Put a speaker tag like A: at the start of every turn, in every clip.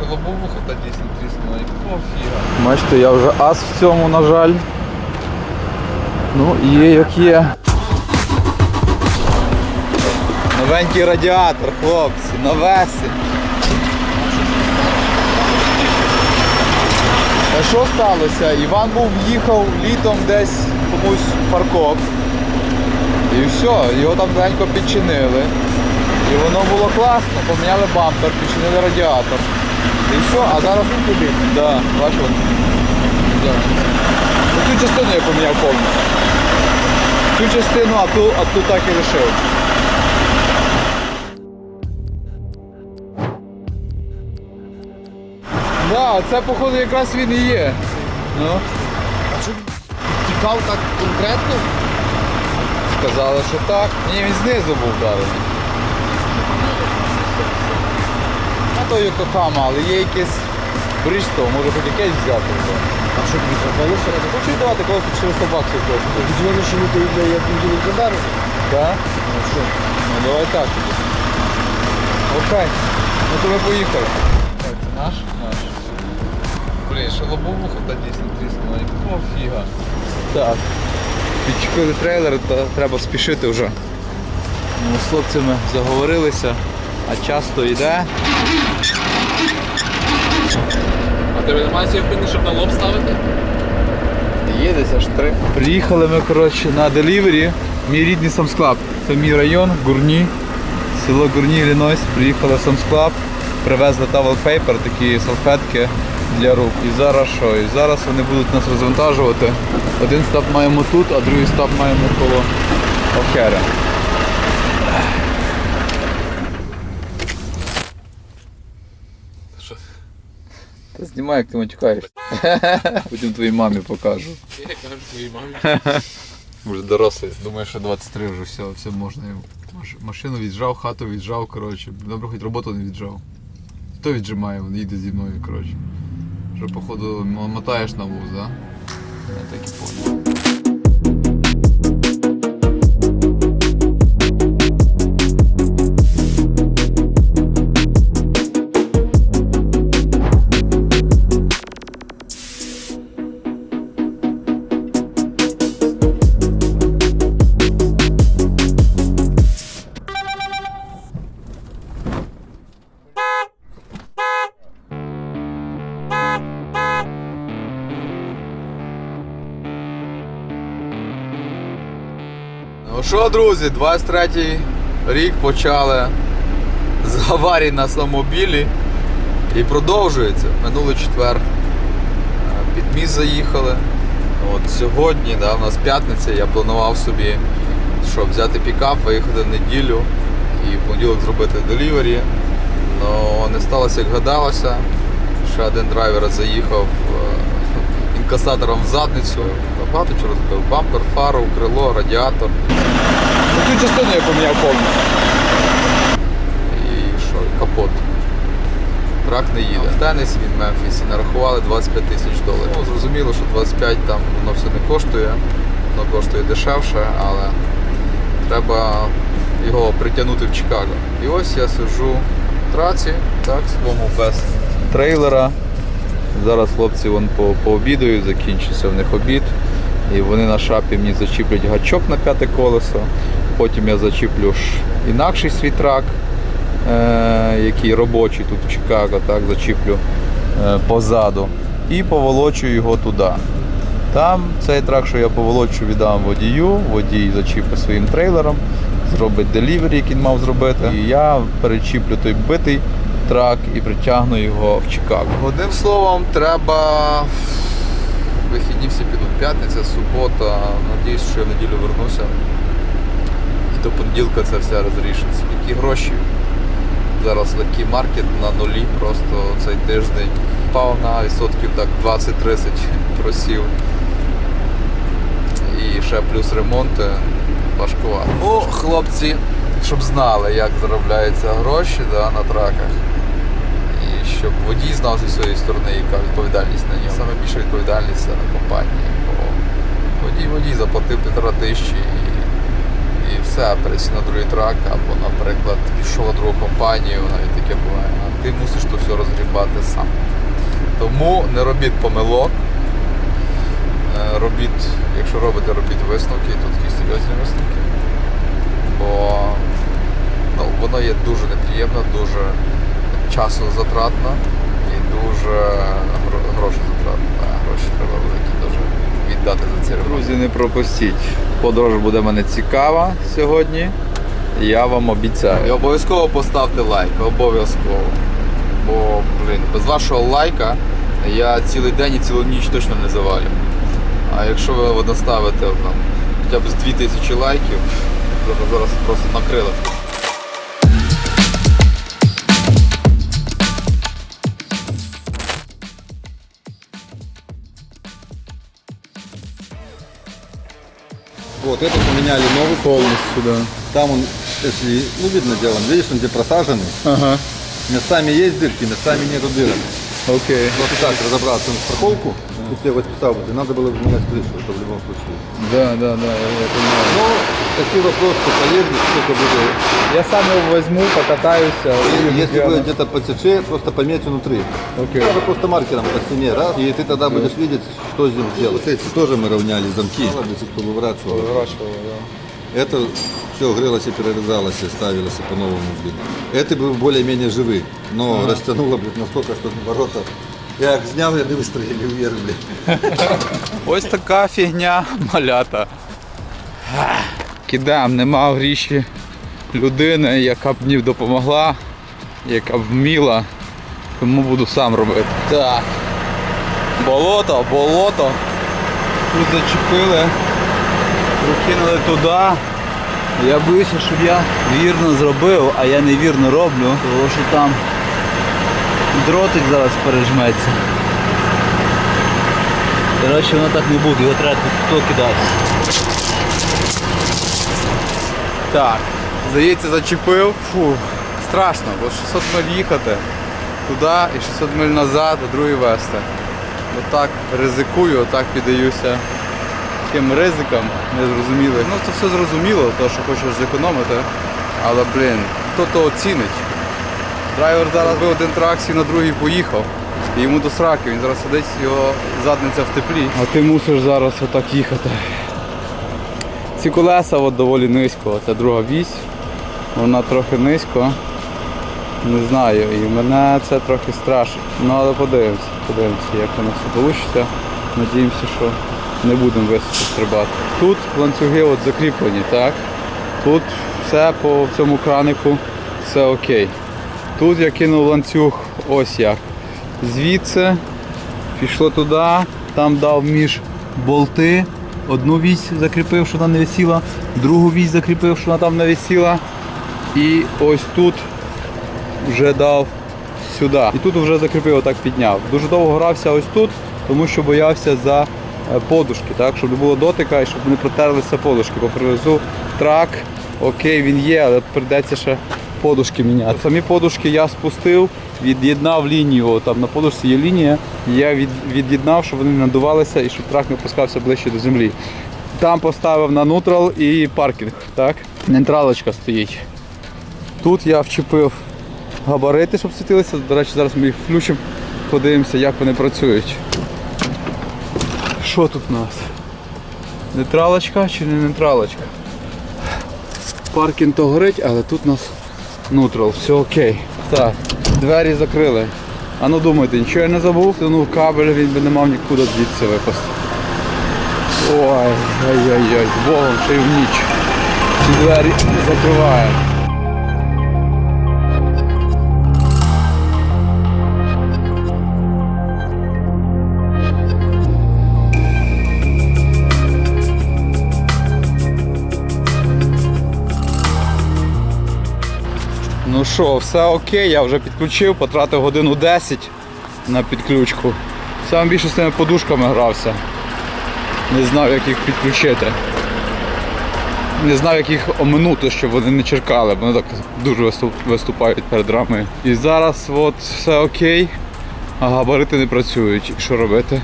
A: Блін, лобовуха та дійсно тріснула, якого фіга.
B: Бачите, я вже ас в цьому, на жаль. Ну, є як є.
A: Новенький радіатор, хлопці, новесень. А що сталося? Іван був їхав літом десь комусь в паркок. І все, його там легенько підчинили. І воно було класно, поміняли бампер, підчинили радіатор. І все, а зараз він туди. Да, бачив? Да. Ну, Цю частину я поміняв повністю. Цю частину, а ту, а ту так і лишив. Да, це походу якраз він і є. Ну,
C: А що тікав так конкретно?
A: сказали, що так. Ні, він знизу був вдарений. А то Йокохама, але є якесь Брistol, може хоч якесь взяти. вже.
C: А що тобі трапилося?
A: Хочу віддавати колись 400 баксів коштує.
C: Відзвони, що не то як неділю задарили.
A: Так?
C: Ну що?
A: Ну давай так тоді. Окей. Ну то ми поїхали. Так, це наш? Наш. Блін, ще лобовуха та дійсно тріснула, якого фіга. Так. Підчепили трейлер, та треба спішити вже. Ну, з хлопцями заговорилися, а часто йде.
D: А тебе немає сьогодні, щоб на лоб ставити?
A: Є десь аж три. Приїхали ми коротше, на делівері. Мій рідний Самсклаб. Це мій район, Гурні. Село Гурні, Іллінойс. Приїхали в Самсклаб, привезли towel paper, такі салфетки для рук. І зараз що? І зараз вони будуть нас розвантажувати. Один стап маємо тут, а другий стап маємо коло Охера. Та знімай, як ти матюкаєш. Потім твоїй мамі покажу.
D: Я кажу твоїй мамі.
A: Вже дорослий. Думаю, що 23 вже все, все можна. Машину віджав, хату віджав, коротше. Добре, хоч роботу не віджав. Хто віджимає, він їде зі мною, коротше. Вже походу мотаєш на вуз, да? Я так і понял. Ну що, друзі, 23-й рік почали з аварії на самобілі і продовжується. Минулий четвер е, під міст заїхали. От сьогодні, да, у нас п'ятниця, я планував собі, щоб взяти пікап, виїхати в неділю і в понеділок зробити делівері. Но не сталося, як гадалося. Ще один драйвер заїхав е, інкасатором в задницю. Багато чого розбив. Бампер, фару, крило, радіатор. Цю частину я поміняв повністю. І що, капот. Трак не їде. Він в Мемфісі нарахували 25 тисяч доларів. Ну, зрозуміло, що 25 там воно все не коштує, воно коштує дешевше, але треба його притягнути в Чикаго. І ось я сиджу в траці, так, своєму без трейлера. Зараз хлопці вон по, пообідають, закінчиться в них обід. І вони на шапі мені зачіплять гачок на п'яте колесо. Потім я зачіплю інакший свій трак, е, який робочий тут в Чикаго, так, зачіплю е, позаду. І поволочу його туди. Там цей трак, що я поволочу, віддам водію, водій зачіпить своїм трейлером, зробить делівері, який він мав зробити. І я перечіплю той битий трак і притягну його в Чикаго. Одним словом, треба вихідні всі підуть. П'ятниця, субота. Надіюсь, що я в неділю вернуся. До понеділка це все розрішиться. Які гроші? Зараз легкий маркет на нулі, просто цей тиждень впав на відсотків так 20-30 просів. І ще плюс ремонти важкувато. Ну, хлопці, щоб знали, як заробляються гроші да, на траках. І щоб водій знав зі своєї сторони, яка відповідальність на ньому. Саме більша відповідальність це на компанії. Бо водій водій заплатив півтора тисячі і
E: все, на другий трак, або, наприклад, пішов на другу компанію, навіть таке буває. А ти мусиш то все розгрібати сам. Тому не робіть помилок. Е, Робіть, якщо робите, робіть висновки, тут такі серйозні висновки. Бо ну, воно є дуже неприємно, дуже часозатратно і дуже гро- грошозатратно. Гроші треба великі дуже віддати за ці ремонт. Друзі, не пропустіть. Подорож буде мене цікава сьогодні. Я вам обіцяю. І обов'язково поставте лайк, обов'язково. Бо, блін, без вашого лайка я цілий день і цілу ніч точно не завалю. А якщо ви доставите там, хоча б з 2000 лайків, то зараз просто накрили.
F: Вот, это поменяли новый
A: Повністю, да.
F: Там он, если, ну видно делом, видишь, он где просаженный.
A: Ага.
F: Местами есть дырки, местами нету дырок.
A: Окей.
F: Вот так разобраться в страховку, Если вот писал, бы, надо было менять крышу, это в любом случае.
A: Да, да, да, я, я понимаю.
F: Но такой вопрос, что поедешь, сколько будет.
A: Я сам його возьму, покатаюся.
F: И Если будет где-то подсече, просто пометь внутри.
A: Окей.
F: Надо просто маркером по стене, раз, и ты тогда будешь видеть, что здесь делать. Вот эти тоже мы равняли замки, чтобы выворачивало.
A: Вирощували, да.
F: Это все грелось и перерезалось, и ставилось и по-новому. Это был более-менее живый, но растянуло, блин, настолько, что ворота... Я их снял, и они выстроили вверх, блин.
A: Ось така фігня малята. Кидаємо, нема в гріші людини, яка б мені допомогла, яка б вміла, тому буду сам робити. Так. Болото, болото. Тут зачепили, прокинули туди. Я боюся, щоб я вірно зробив, а я невірно роблю, тому що там дротик зараз пережметься. Коротше, воно так не буде, його треба тут кидати. Так, здається, зачепив. Фу, страшно, бо 600 миль їхати туди і 600 миль назад, а другий вести. Отак ризикую, отак піддаюся таким ризикам незрозумілим. Ну це все зрозуміло, то що хочеш зекономити. Але блін, хто то оцінить? Драйвер зараз би один траксі на другий поїхав. І йому до сраки, він зараз сидить, його задниця в теплі. А ти мусиш зараз отак їхати. Ці колеса от доволі низько, це друга вісь. Вона трохи низько. Не знаю, і мене це трохи страшить. Ну але подивимося, подивимося, як воно все вийде. Надіємося, що не будемо високо стрибати. Тут ланцюги от закріплені, так? Тут все по цьому кранику, все окей. Тут я кинув ланцюг ось як. Звідси пішло туди, там дав між болти. Одну вісь закріпив, що вона не висіла, другу вісь закріпив, що вона там не висіла. І ось тут вже дав сюди. І тут вже закріпив, отак підняв. Дуже довго грався ось тут, тому що боявся за е, подушки, так? щоб не було дотика і щоб не протерлися подушки. Бо привезу трак, окей, він є, але прийдеться ще подушки міняти. Самі подушки я спустив, від'єднав лінію. Там на подушці є лінія. Я від, від'єднав, щоб вони надувалися і щоб трак не опускався ближче до землі. Там поставив на нутрал і паркінг. Так? Нейтралочка стоїть. Тут я вчепив габарити, щоб світилися. До речі, зараз ми їх включимо, подивимося, як вони працюють. Що тут у нас? Нейтралочка чи не нейтралочка? Паркінг то горить, але тут у нас нутрал, все окей. Так, двері закрили. А ну думайте, нічого я не забув, ну кабель він би не мав нікуди звідси випасти. Ой, ой-ой-ой, з Богом ще й в ніч. Ці двері закриваємо. Ну що, все окей, я вже підключив, потратив годину 10 на підключку. Сам більше з цими подушками грався. Не знав, як їх підключити. Не знав, як їх оминути, щоб вони не черкали, бо вони так дуже виступають перед рамою. І зараз от все окей, а габарити не працюють. І що робити?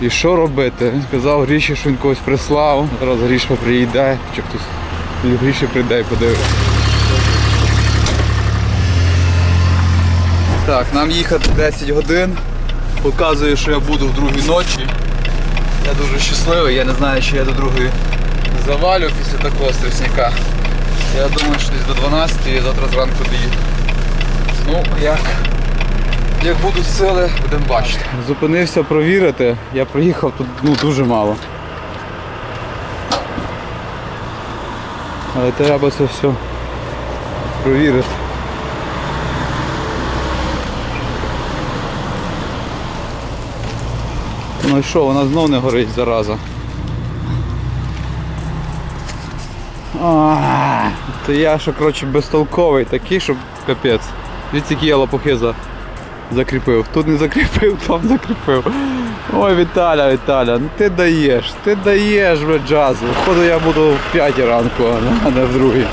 A: І що робити? Сказав Гріші, що він когось прислав. Зараз Гріша приїде, чи хтось Гріше прийде і подивиться. Так, нам їхати 10 годин. Показує, що я буду в другій ночі. Я дуже щасливий, я не знаю, чи я до другої завалю після такого стресняка. Я думаю, що десь до 12 я завтра зранку доїду. Ну, як, як будуть сили, будемо бачити. Зупинився провірити, я приїхав тут ну, дуже мало. Але треба це все провірити. Ну і що, вона знов не горить зараза. А, то я що, коротше, безтолковий такий, щоб капець. Дивіться, які я лопухи за... закріпив. Тут не закріпив, там закріпив. Ой, Віталя, Віталя, ну ти даєш, ти даєш бля, джазу. Походу я буду в 5 ранку, а не в другій.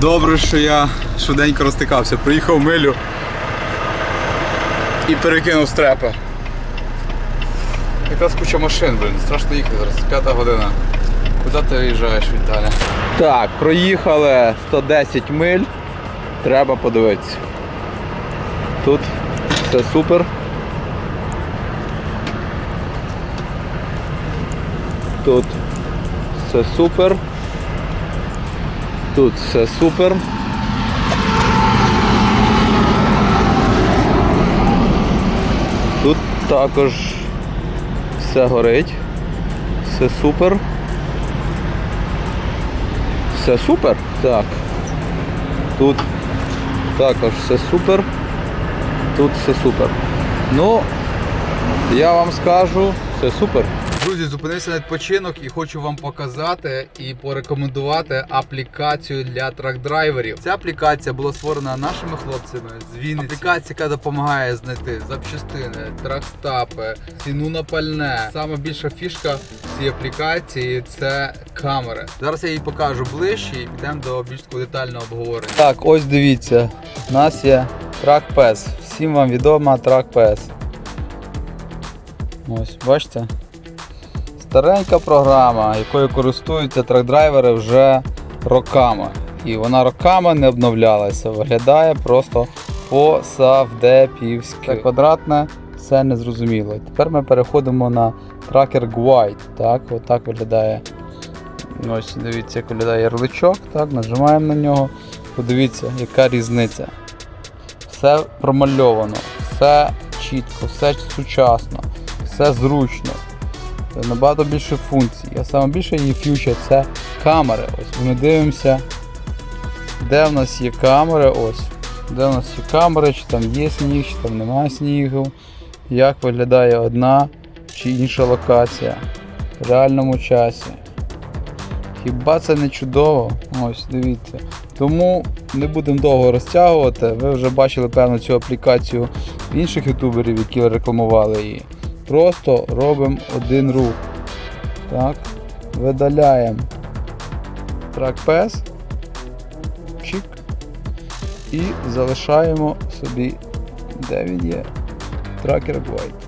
A: Добре, що я швиденько розтикався. Приїхав милю і перекинув стрепи. Якраз куча машин, блин, страшно їхати зараз, п'ята година. Куди ти виїжджаєш, Віталя? Так, проїхали 110 миль. Треба подивитися. Тут все супер. Тут все супер. Тут все супер. Тут також все горить. Все супер. Все супер? Так. Тут також все супер. Тут все супер. Ну, я вам скажу, все супер. Друзі, зупинився на відпочинок і хочу вам показати і порекомендувати аплікацію для трак-драйверів. Ця аплікація була створена нашими хлопцями з Вінниці. Аплікація, яка допомагає знайти запчастини, тракстапи, ціну на пальне. Саме більша фішка цієї аплікації це камери. Зараз я її покажу ближче і підемо до більш детального обговорення. Так, ось дивіться, у нас є TrackPass. Всім вам відома TrackPass. Ось, бачите? Старенька програма, якою користуються трак-драйвери вже роками. І вона роками не обновлялася. Виглядає просто по-савдепівськи. Це квадратне, все незрозуміло. Тепер ми переходимо на Tracker Guide. Так, отак виглядає. Ось дивіться, як виглядає ярличок. Так, нажимаємо на нього. Подивіться, яка різниця. Все промальовано, все чітко, все сучасно, все зручно. Набагато більше функцій. А саме більше її фьючер це камери. Ось ми дивимося, де в нас є камери. Ось. Де в нас є камери, чи там є сніг, чи там немає снігу, як виглядає одна чи інша локація в реальному часі. Хіба це не чудово? Ось, дивіться. Тому не будемо довго розтягувати. Ви вже бачили певно цю аплікацію інших ютуберів, які рекламували її. Просто робимо один рух. Так. Видаляємо тракпес. Чик. І залишаємо собі, де він є. Тракер Guide.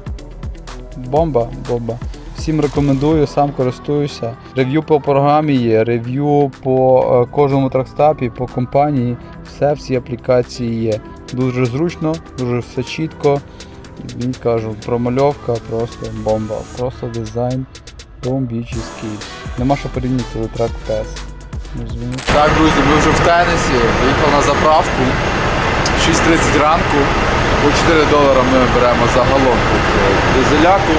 A: Бомба, бомба. Всім рекомендую, сам користуюся. Рев'ю по програмі є, рев'ю по е, кожному тракстапі, по компанії. Все в цій аплікації є. Дуже зручно, дуже все чітко. Він кажу, промальовка просто бомба. Просто дизайн бомбічний. Нема що порівняти з трак Pass. Так, друзі, ми вже в тенісі. Поїхав на заправку. 6.30 ранку. По 4 долара ми беремо загалом тут е, дизеляку.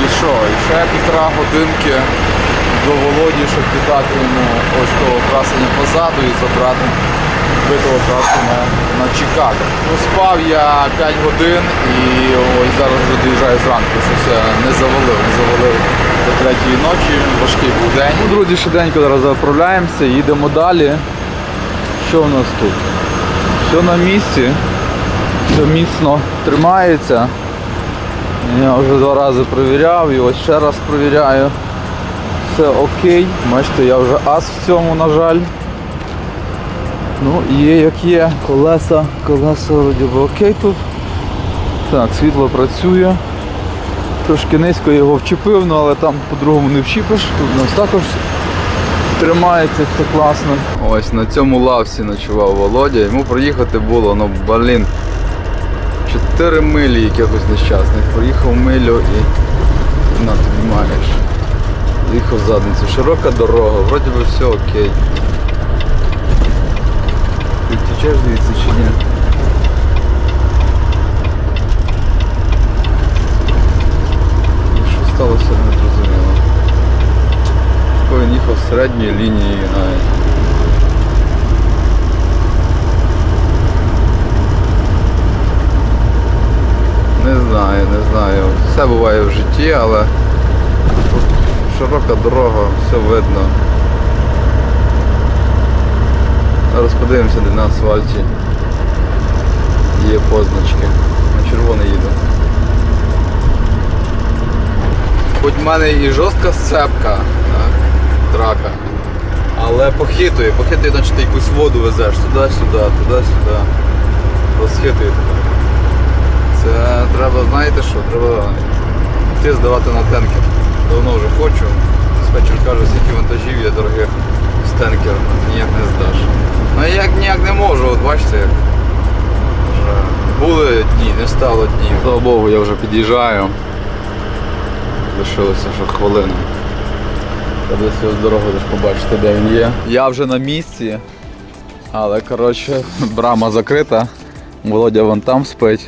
A: І що? І ще півтора годинки до Володі, щоб віддати йому ось того красення позаду і забрати битого красення на Чикаго. Ну, спав я 5 годин і ось зараз вже доїжджаю зранку. Щось я не завалив, не завалив до третьої ночі, важкий був день. Ну, друзі, швиденько зараз заправляємося, їдемо далі. Що в нас тут? Все на місці, все міцно тримається. Я вже два рази перевіряв і ось ще раз перевіряю. Все окей. Бачите, я вже ас в цьому, на жаль. Ну, є як є. Колеса, колеса вроді би окей тут. Так, світло працює. Трошки низько його вчепив, ну, але там по-другому не вчіпиш. Тут у нас також Тримається все класно. Ось на цьому лавці ночував Володя. Йому проїхати було, ну блін. 4 милі якихось нещасних. Проїхав милю і на тобі маєш. Їхав задницю. Широка дорога, вроді би все окей. Ти втічеш звідси чи ні? І що сталося, не зрозуміло. Бо він їхав середньою лінією навіть. Не знаю, не знаю. Все буває в житті, але широка дорога, все видно. Зараз подивимося, де на асфальті є позначки. На червоне їду. Хоч в мене і жорстка сцепка, так, трака. Але похитує, похитує, наче ти якусь воду везеш туди-сюди, туди-сюди. Розхитує тебе. Це треба, знаєте що, треба йти здавати на тенкер. Давно вже хочу. Диспетчер каже, скільки вантажів є дорогих з тенкер, ніяк не здаш. Ну я як ніяк не можу, от бачите як. Вже були дні, не стало днів. Слава Богу, я вже під'їжджаю. Лишилося ще хвилина. Я десь його з дороги десь побачите, де він є. Я вже на місці, але коротше, брама закрита. Володя вон там спить.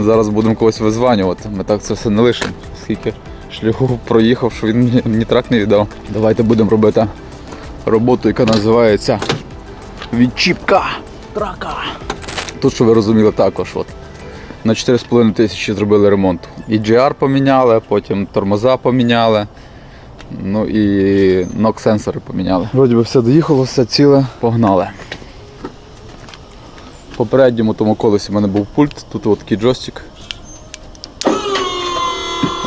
A: Зараз будемо когось визванювати. Ми так це все не лишимо. Скільки шляху проїхав, що він мені, мені трак не віддав. Давайте будемо робити роботу, яка називається відчіпка трака. Тут, що ви розуміли, також от. На 4,5 тисячі зробили ремонт. І GR поміняли, потім тормоза поміняли. Ну і нок-сенсори поміняли. Вроді би все доїхало, все ціле, погнали. В попередньому тому колесі в мене був пульт, тут от такий джойстик.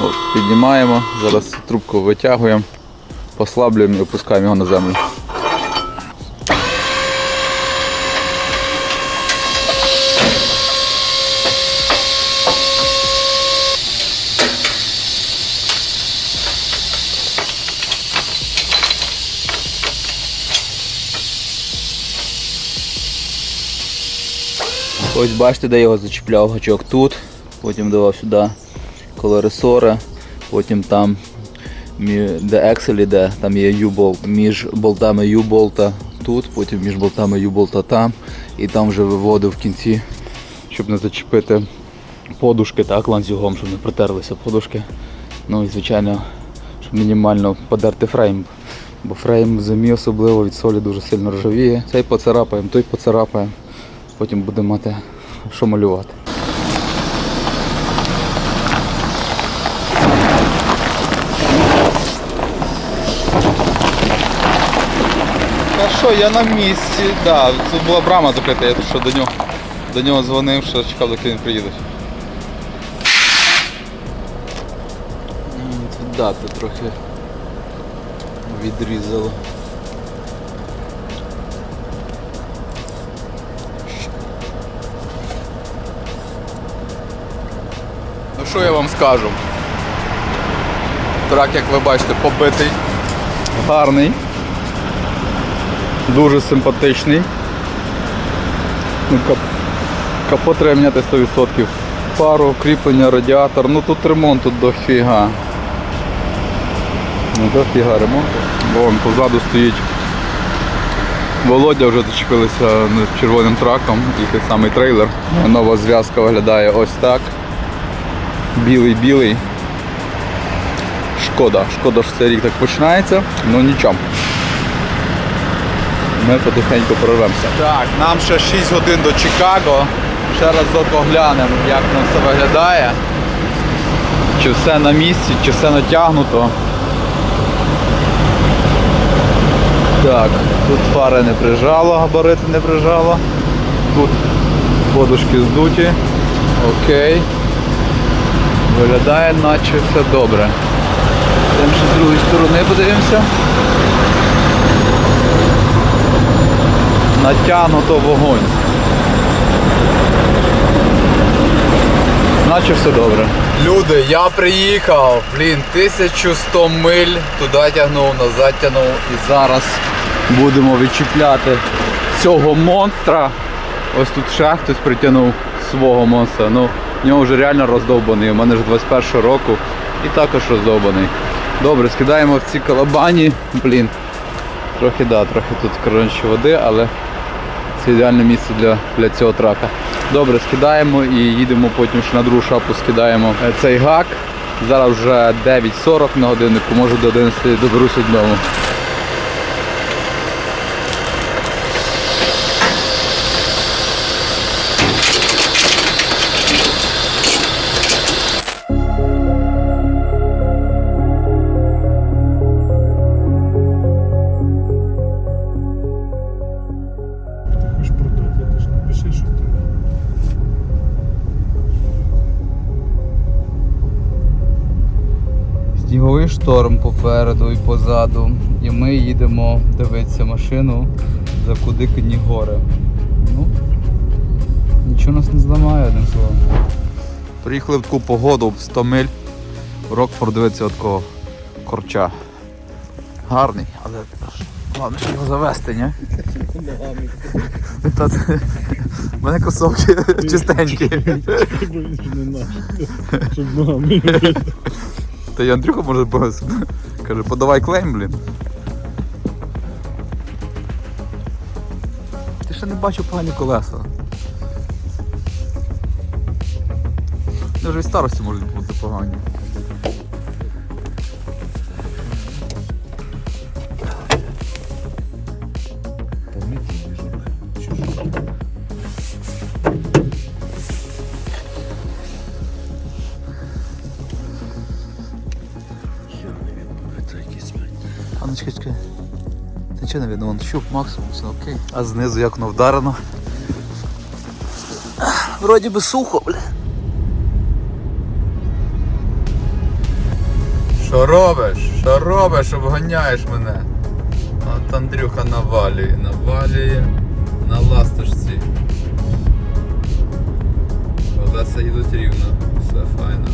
A: От, піднімаємо, зараз трубку витягуємо, послаблюємо і опускаємо його на землю.
G: Ось бачите, де його зачіпляв гачок тут, потім давав сюди коло ресора, потім там, де Excel іде, там є U-болт, між болтами U-болта тут, потім між болтами U-болта там, і там вже виводив в кінці, щоб не зачепити подушки так, ланцюгом, щоб не протерлися подушки. Ну і звичайно, щоб мінімально подерти фрейм. Бо фрейм в зимі особливо від солі дуже сильно ржавіє. Цей поцарапаємо, той поцарапаємо. Потім будемо мати що малювати.
A: Та що, я на місці, да, тут була брама закрита, я тут що до нього, до нього дзвонив, що чекав, доки він приїде.
G: Тут дати трохи відрізало.
A: Що я вам скажу? Трак, як ви бачите, побитий, гарний, дуже симпатичний. Ну, кап... Капот треба міняти 100%. Пару, кріплення, радіатор, ну тут ремонт дофіга. Ну дофіга ремонту. Бо вон позаду стоїть Володя вже зачепилися червоним траком і той самий трейлер. Нова зв'язка виглядає ось так. Білий-білий. Шкода. Шкода, що цей рік так починається, ну нічого. Ми потихеньку прорвемося. Так, нам ще 6 годин до Чикаго. Ще раз оглянемо, як воно все виглядає. Чи все на місці, чи все натягнуто. Так, тут фари не прижало, габарити не прижало. Тут подушки здуті. Окей. Виглядає, наче все добре. Йдемо ще з другої сторони подивимося. Натягнуто вогонь. Наче все добре. Люди, я приїхав. Блін, 1100 миль туди тягнув, назад тягнув. І зараз будемо відчіпляти цього монстра. Ось тут ще хтось притягнув свого монстра. Ну, в нього вже реально роздовбаний. У мене ж 21 року і також роздовбаний. Добре, скидаємо в ці колобані. Блін. Трохи да, трохи тут коротше води, але це ідеальне місце для, для цього трака. Добре, скидаємо і їдемо потім ще на другу шапу скидаємо е, цей гак. Зараз вже 9.40 на годиннику, може до 11 доберуся додому. Шторм попереду і позаду. І ми їдемо дивитися машину за куди кидні гори. Ну, нічого нас не зламає, одним словом. Приїхали в таку погоду 100 миль. Рокфорд дивиться от такого корча. Гарний, але головне, щоб його завести, ні? У мене кросовки чистенькі.
C: Щоб ногами.
A: Та й Андрюха може бос. Каже, подавай клейм, блін. Ти ще не бачив погані колеса. Навіть і старості можуть бути погані. чекай, чекай. Та нічого не видно, вон щуп, максимум, все окей. А знизу як воно вдарено. Вроді би сухо, бля. Що робиш? Що робиш? Обганяєш мене. От Андрюха навалює, навалює на ласточці. Колеса їдуть рівно, все файно.